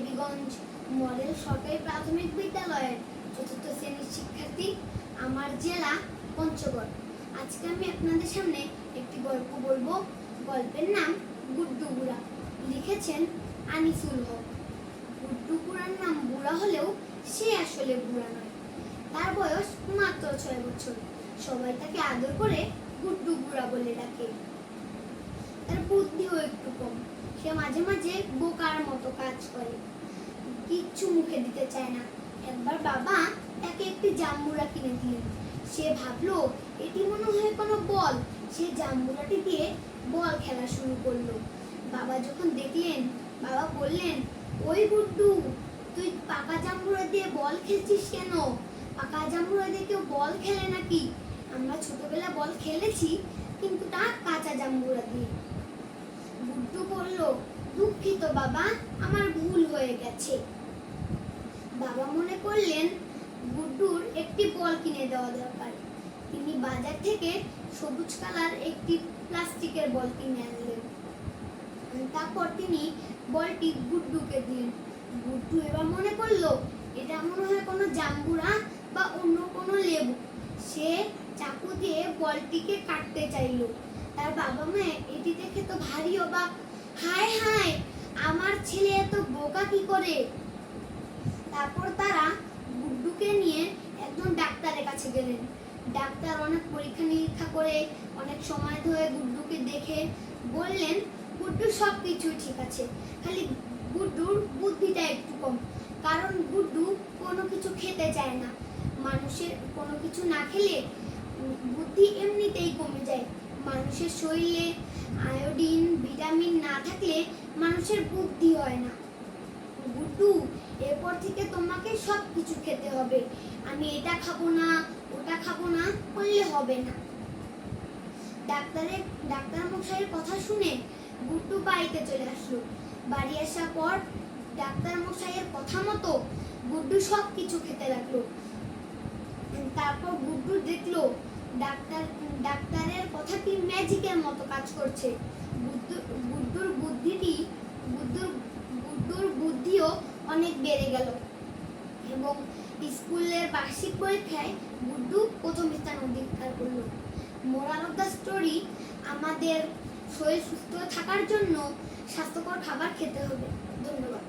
Debiganj model সরকারি প্রাথমিক বিদ্যালয়ের চতুর্থ শ্রেণির শিক্ষার্থী আমার জেলা পঞ্চগড়। আজকে আমি আপনাদের সামনে একটি গল্প বলব। গল্পের নাম গুড্ডু বুড়া। লিখেছেন আনিসুল হক। গুড্ডু বুড়ার নাম বুড়া হলেও সে আসলে বুড়া নয়। তার বয়স মাত্র ছয় বছর। সবাই তাকে আদর করে গুড্ডু বুড়া বলে ডাকে। তার বুদ্ধিও একটু কম। সে মাঝে মাঝে বোকার মতো কাজ করে। কিচ্ছু মুখে দিতে চায় না। একবার বাবা তাকে একটি জাম্বুরা কিনে দিলেন। সে ভাবলো, এটি মনে হয় কোনো বল। সে জাম্বুরাটি দিয়ে বল খেলা শুরু করল। বাবা যখন দেখলেন, বাবা বললেন, ওই গুড্ডু, তুই পাকা জাম্বুরা দিয়ে বল খেলছিস কেন? পাকা জাম্বুরা দিয়ে কেউ বল খেলে নাকি? আমরা ছোটবেলা বল খেলেছি কিন্তু তা কাঁচা জাম্বুরা দিয়ে। গুড্ডু বলল, দুঃখিত বাবা, আমার ভুল হয়ে গেছে। বাবা মনে করলেন, গুড্ডুর একটি বল কিনে দেওয়া দরকার। তিনি বাজার থেকে সবুজ কালার একটি প্লাস্টিকের বল কিনে আনলেন। তারপর তিনি বলটি গুড্ডুকে দিলেন। গুড্ডু এবার মনে করল, এটা মনে হয় কোনো জাম্বুরা বা অন্য কোনো লেবু। সে চাকু দিয়ে বলটিকে কাটতে চাইলো। তার বাবা মা, এটি দেখে তো ভারী অবাক। হায় হায়, আমার ছেলে এত বোকা কি করে? তারপর তারা গুড্ডুকে নিয়ে একজন ডাক্তারের কাছে গেলেন। ডাক্তার অনেক পরীক্ষা নিরীক্ষা করে, অনেক সময় ধরে গুড্ডুকে দেখে বললেন, গুড্ডু সব কিছুই ঠিক আছে। খালি গুড্ডুর বুদ্ধিটা একটু কম। কারণ গুড্ডু কোনো কিছু খেতে চায় না। মানুষের কোনো কিছু না খেলে বুদ্ধি এমনিতেই কমে যায়। মানুষের শরীরে আয়োডিন, ভিটামিন না থাকলে মানুষের বুদ্ধি হয় না। গুড্ডু, এরপর থেকে তোমাকে সব কিছু খেতে হবে। আমি এটা খাব না, ওটা খাব না, করলে হবে না। ডাক্তারের ডাক্তার মশাইয়ের কথা শুনে গুড্ডু বাড়িতে চলে আসলো। বাড়ি আসার পর ডাক্তার মশাইয়ের কথা মতো গুড্ডু সব কিছু খেতে লাগল তারপর গুড্ডু দেখল ডাক্তার, ডাক্তারের কথাটি ম্যাজিকের মতো কাজ করছে? গুড্ডুর বুদ্ধিটি, বুদ্ধুর গুড্ডুর বুদ্ধিও অনেক বেড়ে গেল। এবং স্কুলের বার্ষিক পরীক্ষায় গুড্ডু প্রথম স্থান অধিকার করল। মোরাল অফ দ্য স্টোরি আমাদের শরীর সুস্থ থাকার জন্য স্বাস্থ্যকর খাবার খেতে হবে। ধন্যবাদ।